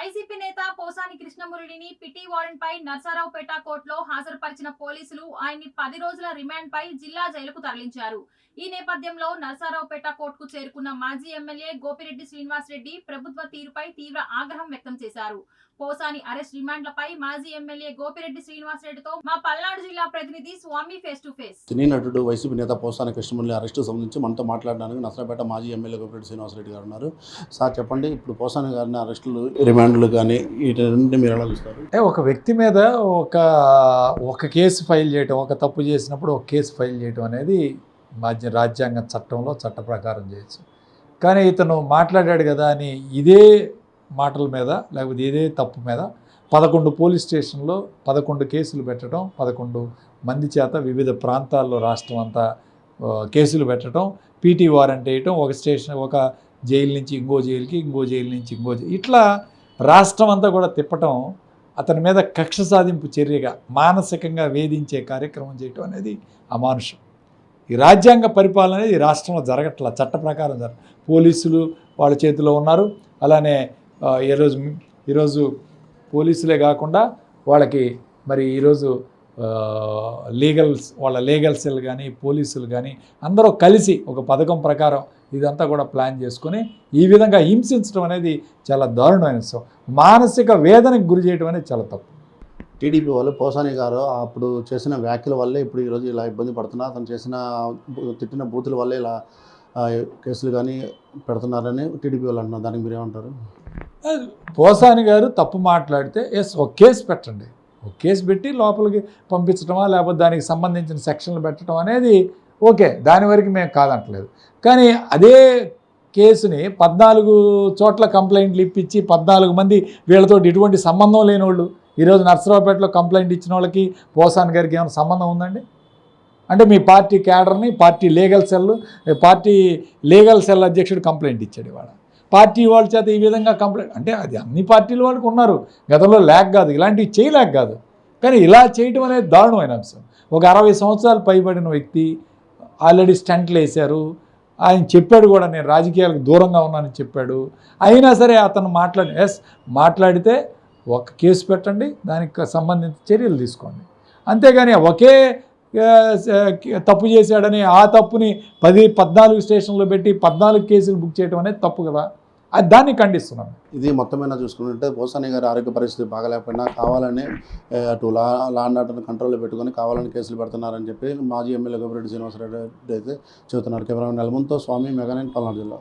YCP నేత పోసాని కృష్ణమురళిని PT warrant పై నర్సారావుపేట కోర్టులో హాజరుపరిచిన పోలీసులు ఆయన్ని పది రోజుల రిమాండ్ పై జిల్లా జైలుకు తరలించారు. ఈ నేపథ్యంలో నర్సారావుపేట కోర్టుకు చేరుకున్న మాజీ ఎమ్మెల్యే గోపిరెడ్డి శ్రీనివాస్ రెడ్డి ప్రభుత్వ తీరుపై తీవ్ర ఆగ్రహం వ్యక్తం చేశారు. పోసాని అరెస్ట్ రిమాండ్లపై మాజీ ఎమ్మెల్యే గోపిరెడ్డి శ్రీనివాస్ రెడ్డితో మా పల్నాడు జిల్లా ప్రతినిధి స్వామి ఫేస్ టు ఫేస్. సినీ నటుడు వైసీపీ నేత పోసాని కృష్ణమురళి అరెస్టు సంబంధించి మనతో మాట్లాడడానికి నర్సారావుపేట మాజీ ఎమ్మెల్యే గోపిరెడ్డి శ్రీనివాసరెడ్డి గారు ఉన్నారు. సార్ చెప్పండి ఇప్పుడు పోసాని గారిని అరెస్టులు రిమాండ్లు కానీ వీటిని మీరు ఎలా చూస్తారు? అంటే ఒక వ్యక్తి మీద ఒక ఒక కేసు ఫైల్ చేయటం ఒక తప్పు చేసినప్పుడు ఒక కేసు ఫైల్ చేయటం అనేది మాధ్య రాజ్యాంగ చట్టంలో చట్ట ప్రకారం చేయొచ్చు. కానీ ఇతను మాట్లాడాడు కదా అని ఇదే మాటల మీద లేకపోతే ఇదే తప్పు మీద పదకొండు పోలీస్ స్టేషన్లో పదకొండు కేసులు పెట్టడం పదకొండు మంది చేత వివిధ ప్రాంతాల్లో రాష్ట్రం అంతా కేసులు పెట్టడం పీటీ వారెంట్ వేయటం ఒక స్టేషన్ ఒక జైలు నుంచి ఇంకో జైలుకి ఇంకో జైలు నుంచి ఇంకో జైలు ఇట్లా రాష్ట్రం అంతా కూడా తిప్పటం అతని మీద కక్ష సాధింపు చర్యగా మానసికంగా వేధించే కార్యక్రమం చేయటం అనేది అమానుషం. ఈ రాజ్యాంగ పరిపాలన అనేది రాష్ట్రంలో జరగట్ల చట్ట ప్రకారం జరగ పోలీసులు వాళ్ళ చేతిలో ఉన్నారు. అలానే ఈరోజు ఈరోజు పోలీసులే కాకుండా వాళ్ళకి మరి ఈరోజు లీగల్స్ వాళ్ళ లీగల్ సెల్ కానీ పోలీసులు కానీ అందరూ కలిసి ఒక పథకం ప్రకారం ఇదంతా కూడా ప్లాన్ చేసుకొని ఈ విధంగా హింసించడం అనేది చాలా దారుణమైన విషయం. మానసిక వేదనకు గురి చేయడం అనేది చాలా తప్పు. టీడీపీ వాళ్ళు పోసాని గారు అప్పుడు చేసిన వ్యాఖ్యల వల్లే ఇప్పుడు ఈరోజు ఇలా ఇబ్బంది పడుతున్నారు అతను చేసిన తిట్టిన బూతుల వల్లే ఇలా కేసులు కానీ పెడుతున్నారని టీడీపీ వాళ్ళు అంటున్నారు. దానికి మీరు ఏమంటారు పోసాని గారు తప్పు మాట్లాడితే ఎస్ ఒక కేసు పెట్టండి. కేసు పెట్టి లోపలికి పంపించడమా లేకపోతే దానికి సంబంధించిన సెక్షన్లు పెట్టడం అనేది ఓకే దాని వరకు మేము కాదంటలేదు. కానీ అదే కేసుని పద్నాలుగు చోట్ల కంప్లైంట్లు ఇప్పించి పద్నాలుగు మంది వీళ్ళతో ఎటువంటి సంబంధం లేని వాళ్ళు ఈరోజు నర్సరావుపేటలో కంప్లైంట్ ఇచ్చిన వాళ్ళకి పోసాన్ గారికి ఏమైనా సంబంధం ఉందండి? అంటే మీ party క్యాడర్ని party legal cell party legal cell అధ్యక్షుడు కంప్లైంట్ ఇచ్చాడు ఇవాళ. పార్టీ వాళ్ళ చేత ఈ విధంగా కంప్లైంట్ అంటే అది అన్ని పార్టీల వాళ్ళకి ఉన్నారు. గతంలో ల్యాక్ కాదు ఇలాంటివి చేయలేక కాదు. కానీ ఇలా చేయటం అనేది దారుణమైన అంశం. ఒక అరవై సంవత్సరాలు పైబడిన వ్యక్తి ఆల్రెడీ స్టంట్లు వేశారు. ఆయన చెప్పాడు కూడా నేను రాజకీయాలకు దూరంగా ఉన్నానని చెప్పాడు. అయినా సరే అతను మాట్లాడి ఎస్ మాట్లాడితే ఒక కేసు పెట్టండి దానికి సంబంధించిన చర్యలు తీసుకోండి. అంతేగాని ఒకే తప్పు చేశాడని ఆ తప్పుని పది పద్నాలుగు స్టేషన్లో పెట్టి పద్నాలుగు కేసులు బుక్ చేయడం అనేది తప్పు కదా. అది దాన్ని ఖండిస్తున్నాం. ఇది మొత్తం మీద చూసుకుంటే పోసాని గారి ఆరోగ్య పరిస్థితి బాగలేకపోయినా కావాలని అటు లా లా అండ్ ఆర్డర్ కంట్రోల్లో పెట్టుకొని కావాలని కేసులు పెడుతున్నారని చెప్పి మాజీ ఎమ్మెల్యే గోపిరెడ్డి శ్రీనివాసరెడ్డి అయితే చెబుతున్నారు. కెమెరా నెలమంతో స్వామి మెగానైన్ పల్నాడు జిల్లా.